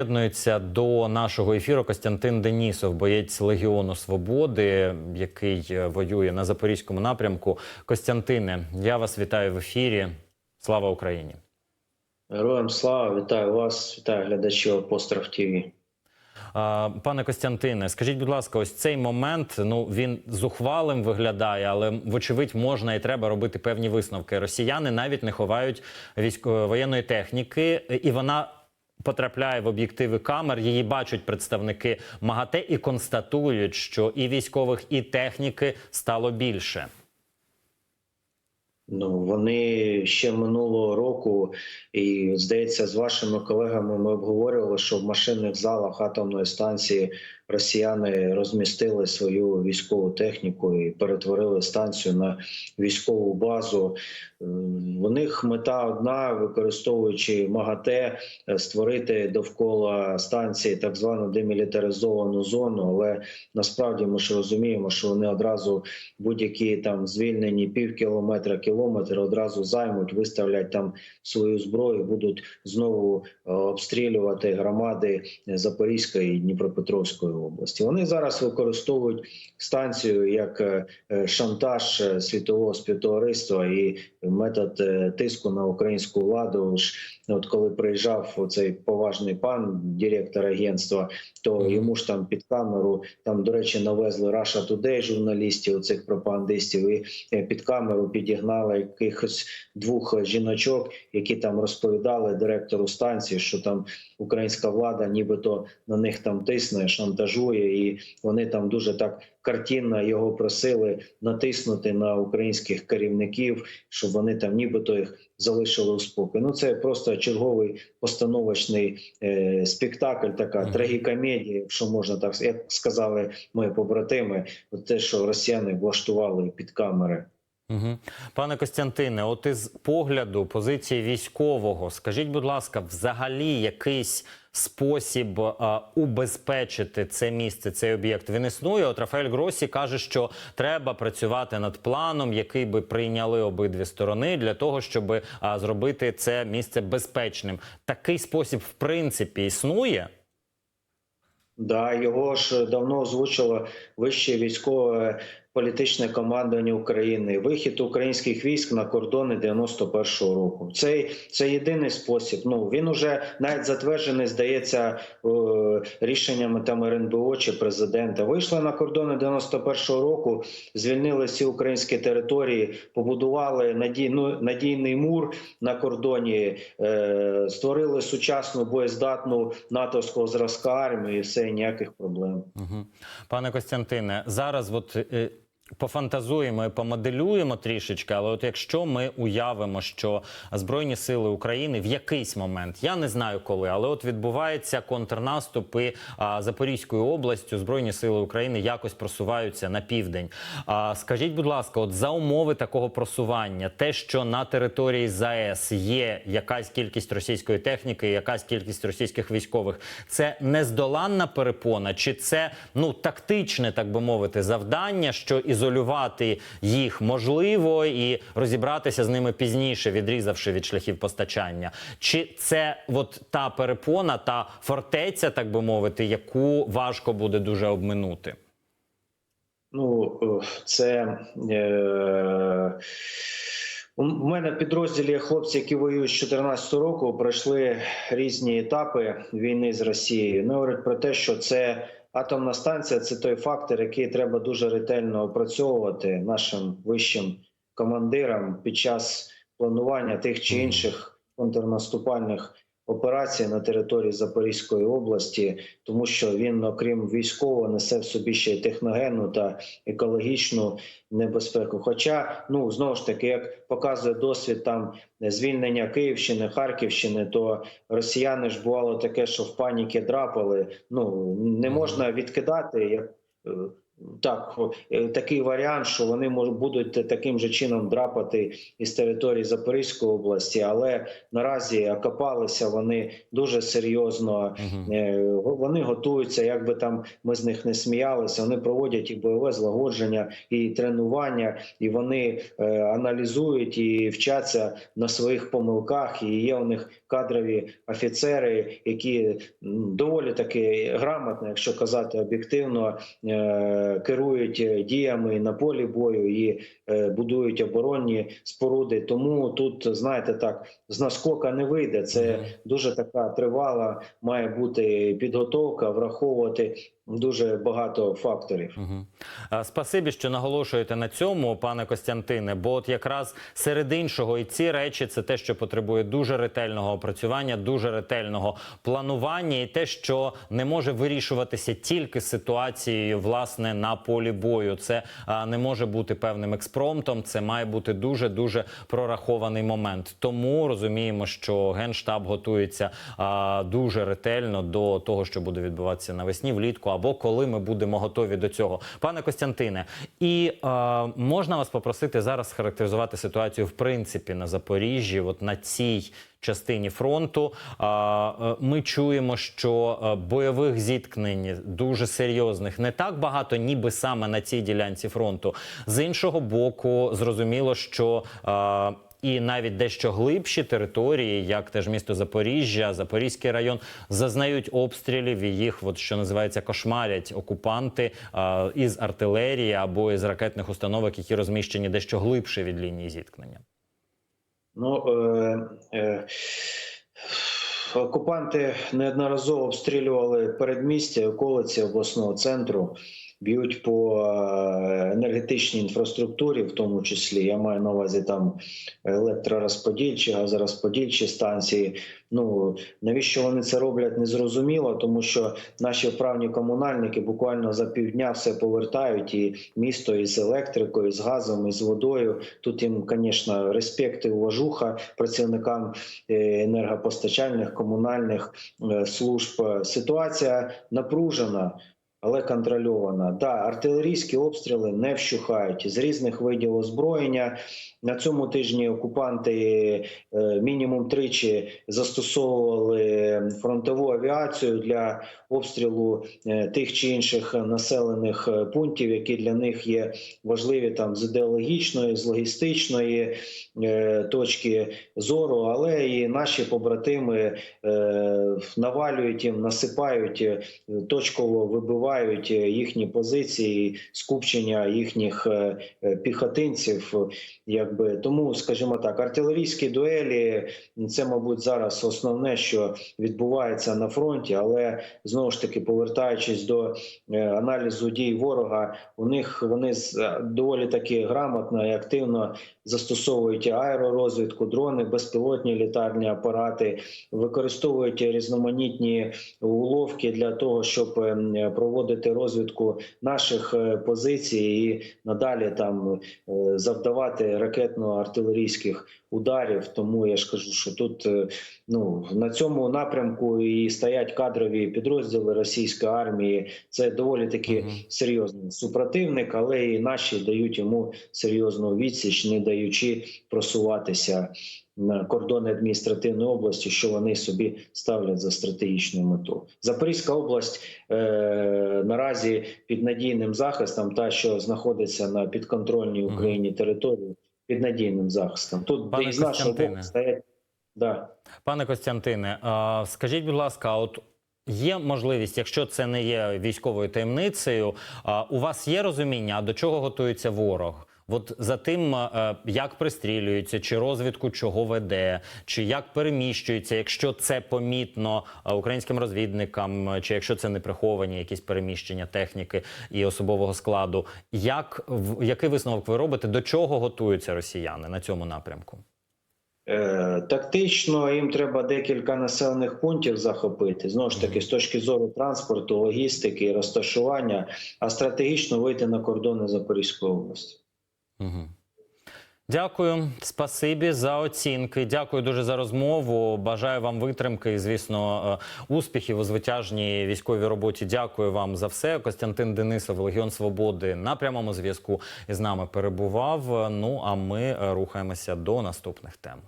Приєднується до нашого ефіру Костянтин Денісов, боєць Легіону Свободи, який е, воює на запорізькому напрямку. Костянтине, я вас вітаю в ефірі. Слава Україні! Героям слава, вітаю вас, вітаю глядачів Апостроф ТВ. Пане Костянтине, скажіть, будь ласка, ось цей момент ну він зухвалим виглядає, але вочевидь можна і треба робити певні висновки. Росіяни навіть не ховають військово воєнної техніки, і вона потрапляє в об'єктиви камер. Її бачать представники МАГАТЕ і констатують, що і військових, і техніки стало більше. Ну вони ще минулого року, і здається, з вашими колегами ми обговорювали, що в машинних залах атомної станції росіяни розмістили свою військову техніку і перетворили станцію на військову базу. Е, У них мета одна, використовуючи МАГАТЕ, е, створити довкола станції так звану демілітаризовану зону. Але насправді ми ж розуміємо, що вони одразу будь-які там звільнені пів кілометра, кілометр одразу займуть, виставлять там свою зброю, будуть знову е, обстрілювати громади Запорізької і Дніпропетровської області. Вони зараз використовують станцію як е, е, шантаж е, світового співтовариства і метод е, тиску на українську владу. От коли приїжджав цей поважний пан, директор агентства, то йому ж там під камеру там, до речі, навезли Russia Today журналістів, цих пропагандистів, і е, під камеру підігнали якихось двох жіночок, які там розповідали директору станції, що там українська влада, нібито на них там тисне, шантажує, і вони там дуже так картинно його просили натиснути на українських керівників, щоб вони там нібито їх залишили у спокій. Ну це просто черговий постановочний е, спектакль, така трагікомедія, якщо можна так як сказали мої побратими, те, що росіяни влаштували під камери. Угу. Пане Костянтине, от із погляду позиції військового, скажіть, будь ласка, взагалі якийсь спосіб а, убезпечити це місце, цей об'єкт він існує? От Рафаель Гросі каже, що треба працювати над планом, який би прийняли обидві сторони для того, щоб а, зробити це місце безпечним. Такий спосіб, в принципі, існує. Да, його ж давно озвучило вище військове політичне командування України. Вихід українських військ на кордони 91-го року. Це, це єдиний спосіб. Ну він уже навіть затверджений, здається, е, рішеннями там РНБО чи президента. Вийшли на кордони 91-го року, звільнили всі українські території, побудували надій, ну, надійний мур на кордоні, е, створили сучасну боєздатну натовського зразка армію, і все ніяких проблем. Угу. Пане Костянтине, зараз от. Пофантазуємо і помоделюємо трішечки, але от якщо ми уявимо, що Збройні сили України в якийсь момент, я не знаю коли, але от відбувається контрнаступ і а, Запорізькою областю Збройні сили України якось просуваються на південь. А, скажіть, будь ласка, от за умови такого просування, те, що на території ЗАЕС є якась кількість російської техніки, якась кількість російських військових, це нездоланна перепона, чи це ну тактичне, так би мовити, завдання, що ізолювати їх можливо і розібратися з ними пізніше, відрізавши від шляхів постачання? Чи це от та перепона, та фортеця, так би мовити, яку важко буде дуже обминути? Ну, е, це е, у мене в підрозділі хлопці, які воюють з 2014 року, пройшли різні етапи війни з Росією. Вони говорять про те, що це атомна станція це той фактор, який треба дуже ретельно опрацьовувати нашим вищим командирам під час планування тих чи інших контрнаступальних операцій на території Запорізької області, тому що він, окрім військового, несе в собі ще й техногенну та екологічну небезпеку. Хоча, ну знову ж таки, як показує досвід там звільнення Київщини, Харківщини, то росіяни ж бувало таке, що в паніки драпали. Ну не можна відкидати як. Так, е, такий варіант, що вони можуть будуть таким же чином драпати із території Запорізької області, але наразі окопалися вони дуже серйозно. Е, Вони готуються, як би там ми з них не сміялися. Вони проводять і бойове злагодження, і тренування, і вони е, аналізують і вчаться на своїх помилках. І є у них кадрові офіцери, які доволі таки грамотно, якщо казати об'єктивно, керують е, діями на полі бою і е, будують оборонні споруди. Тому тут знаєте так з наскока не вийде. Це дуже така тривала має бути підготовка, враховувати дуже багато факторів. А, Спасибі, що наголошуєте на цьому, пане Костянтине. Бо от якраз серед іншого, і ці речі це те, що потребує дуже ретельного опрацювання, дуже ретельного планування, і те, що не може вирішуватися тільки ситуацією власне на полі бою. Це не може бути певним експромтом. Це має бути дуже дуже прорахований момент. Тому розуміємо, що генштаб готується а, дуже ретельно до того, що буде відбуватися навесні, влітку або коли ми будемо готові до цього. Пане Костянтине, і е, можна вас попросити зараз схарактеризувати ситуацію в принципі на Запоріжжі, от на цій. Частині фронту А, е, ми чуємо, що е, бойових зіткнень дуже серйозних не так багато, ніби саме на цій ділянці фронту. З іншого боку, зрозуміло, що е, і навіть дещо глибші території, як теж місто Запоріжжя, Запорізький район, зазнають обстрілів і їх, от що називається, кошмарять окупанти е, із артилерії або із ракетних установок, які розміщені дещо глибше від лінії зіткнення. Ну е, е, окупанти неодноразово обстрілювали передмістя, околиці обласного центру. Б'ють по е, енергетичній інфраструктурі, в тому числі я маю на увазі там електророзподільчі, газорозподільчі станції. Ну навіщо вони це роблять, не зрозуміло, тому що наші вправні комунальники буквально за півдня все повертають і місто із електрикою, і з газом, і з водою. Тут їм, звісно, респект і уважуха працівникам е, енергопостачальних комунальних е, служб. Ситуація напружена. Але контрольована. Да, артилерійські обстріли не вщухають з різних видів озброєння. На цьому тижні окупанти е, мінімум тричі застосовували фронтову авіацію для обстрілу е, тих чи інших населених е, пунктів, які для них є важливі там з ідеологічної, з логістичної точки зору. Але і наші побратими навалюють їм, насипають точково вибивають е, їхні позиції, скупчення їхніх е, е, піхотинців. Якби тому, скажімо так, артилерійські дуелі це, мабуть, зараз основне, що відбувається на фронті, але знову ж таки, повертаючись до аналізу дій ворога, у них вони доволі таки грамотно і активно застосовують аеророзвідку, дрони, безпілотні літальні апарати, використовують різноманітні уловки для того, щоб е, проводити розвідку наших е, позицій і надалі там е, завдавати ракетно-артилерійських ударів. Тому я ж кажу, що тут е, ну на цьому напрямку і стоять кадрові підрозділи російської армії. Це доволі таки серйозний супротивник, але і наші дають йому серйозну відсіч, не даючи просуватися кордони адміністративної області, що вони собі ставлять за стратегічну мету. Запорізька область е, наразі під надійним захистом, та що знаходиться на підконтрольній Україні території, під надійним захистом. Тут Пане із нашого боку стоять да. Пане Костянтине, а, скажіть, будь ласка, от є можливість, якщо це не є військовою таємницею, у вас є розуміння, до чого готується ворог? От за тим, е, як пристрілюється, чи розвідку чого веде, чи як переміщується, якщо це помітно е, українським розвідникам, е, чи якщо це не приховані якісь переміщення техніки і особового складу, як який висновок ви робите? До чого готуються росіяни на цьому напрямку? Тактично їм треба декілька населених пунктів захопити. Знову ж таки, з точки зору транспорту, логістики, розташування, а стратегічно вийти на кордони Запорізької області. Дякую, спасибі за оцінки. Дякую дуже за розмову. Бажаю вам витримки і, звісно, е, успіхів у звитяжній військовій роботі. Дякую вам за все. Костянтин Денисов, Легіон Свободи на прямому зв'язку із нами перебував. Ну а ми е, рухаємося до наступних тем.